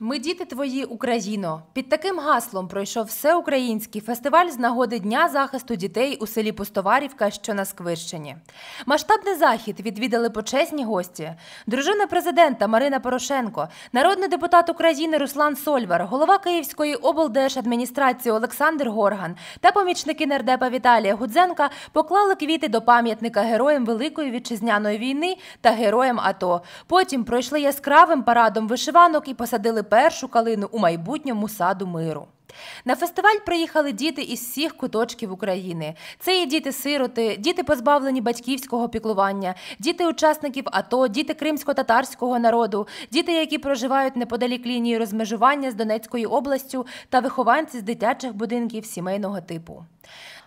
Ми діти твої, Україно. Під таким гаслом пройшов всеукраїнський фестиваль з нагоди Дня захисту дітей у селі Пустоварівка, що на Сквирщині. Масштабний захід відвідали почесні гості. Дружина президента Марина Порошенко, народний депутат України Руслан Сольвар, голова Київської облдержадміністрації Олександр Горган та помічники нардепа Віталія Гудзенка поклали квіти до пам'ятника героям Великої вітчизняної війни та героям АТО. Потім пройшли яскравим парадом вишиванок і посадили першу калину у майбутньому саду миру. На фестиваль приїхали діти із всіх куточків України. Це і діти-сироти, діти позбавлені батьківського піклування, діти учасників АТО, діти кримсько-татарського народу, діти, які проживають неподалік лінії розмежування з Донецькою областю, та вихованці з дитячих будинків сімейного типу.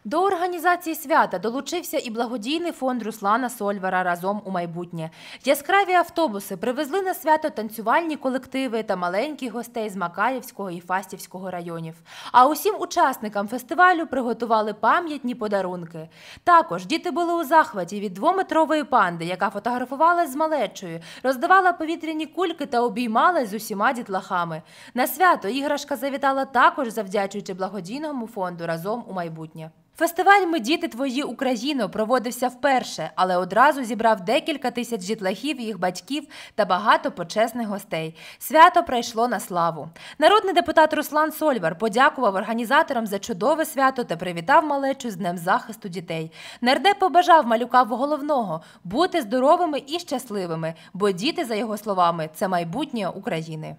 До організації свята долучився і благодійний фонд Руслана Сольвара разом у майбутнє. Яскраві автобуси привезли на свято танцювальні колективи та маленьких гостей з Макаївського і Фастівського районів. А усім учасникам фестивалю приготували пам'ятні подарунки. Також діти були у захваті від двометрової панди, яка фотографувалась з малечою, роздавала повітряні кульки та обіймалась з усіма дітлахами. На свято іграшка завітала також завдячуючи благодійному фонду разом у майбутнє. Фестиваль Ми діти твої Україно проводився вперше, але одразу зібрав декілька тисяч дітлахів, їх батьків та багато почесних гостей. Свято пройшло на славу. Народний депутат Руслан Сольвар подякував організаторам за чудове свято та привітав малечу з Днем захисту дітей. Нердеп побажав малюка головного бути здоровими і щасливими, бо діти, за його словами, це майбутнє України.